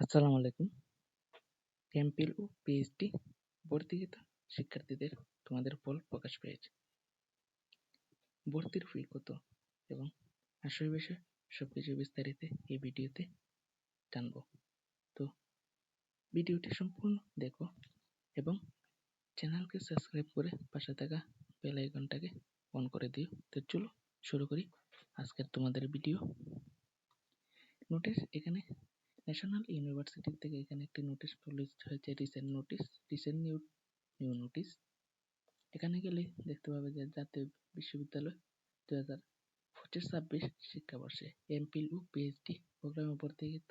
আসসালামু আলাইকুম। এমপিএল ও পিএইচডি ভর্তিকৃত শিক্ষার্থীদের তোমাদের ফল প্রকাশ পেয়েছে। ভর্তির ফি কত এবং আসল বিষয়ে সবকিছু বিস্তারিত এই ভিডিওতে জানব। তো ভিডিওটি সম্পূর্ণ দেখো এবং চ্যানেলকে সাবস্ক্রাইব করে পাশে থাকা বেল আইকনটাকে অন করে দিও। তো চলো শুরু করি আজকের তোমাদের ভিডিও। নোটিস এখানে ন্যাশনাল ইউনিভার্সিটি থেকে এখানে একটি নোটিশ পাবলিশ হয়েছে recent notice recent new new notice এখানে গেলে দেখতে পাবে যে জাতীয় বিশ্ববিদ্যালয় দু হাজার পঁচিশ ছাব্বিশ শিক্ষাবর্ষে এমপিল ও পিএইচডি প্রোগ্রামে ভর্তিকৃত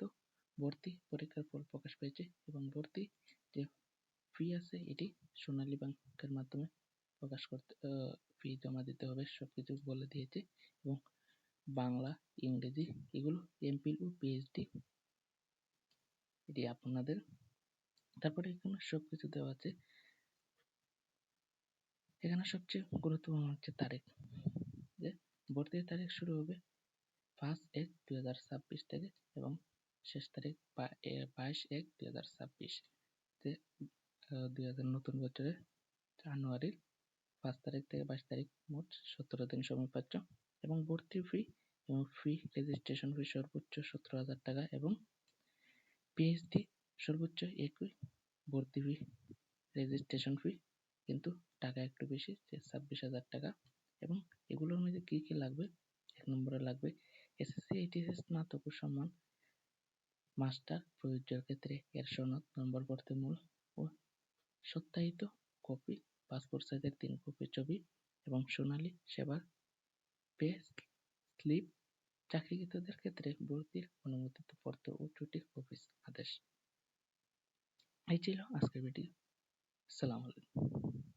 ভর্তি পরীক্ষার ফল প্রকাশ পেয়েছে এবং ভর্তি যে ফি আছে এটি সোনালী ব্যাংকের মাধ্যমে প্রকাশ করতে ফি জমা দিতে হবে, সবকিছু বলে দিয়েছে এবং বাংলা, ইংরেজি এগুলো এমপিল ও পিএইচডি এটি আপনাদের। তারপরে এখানে সবকিছু দেওয়া আছে। এখানে সবচেয়ে গুরুত্বপূর্ণ হচ্ছে তারিখ। যে ভর্তির তারিখ শুরু হবে পাঁচ এক দুই হাজার ছাব্বিশ থেকে এবং শেষ তারিখ বাইশ এক দুই হাজার ছাব্বিশ। দুই হাজার নতুন বছরের জানুয়ারির পাঁচ তারিখ থেকে বাইশ তারিখ মোট সতেরো দিন সময় পাচ্ছ এবং ভর্তি ফি এবং ফি রেজিস্ট্রেশন ফি সর্বোচ্চ সতেরো হাজার টাকা এবং পিএইচডি সর্বোচ্চ একই ভর্তি ফি রেজিস্ট্রেশন ফি কিন্তু টাকা একটু বেশি ছাব্বিশ হাজার টাকা। এবং এগুলোর মধ্যে কী কী লাগবে? এক নম্বরে লাগবে এসএসসি এইচএস স্নাতক সম্মান মাস্টার প্রযোজ্যের ক্ষেত্রে এর সনদ, নম্বর পড়তে মূল ও সত্যায়িত কপি, পাসপোর্ট সাইজের তিন কপি ছবি এবং সোনালী সেবার পে স্লিপ চাকরিকৃতদের ক্ষেত্রে ভর্তির অনুমোদিত পত্র ও ছুটির অফিস আদেশ। এই ছিল আজকের ভিডিও সালাম আলাইকুম।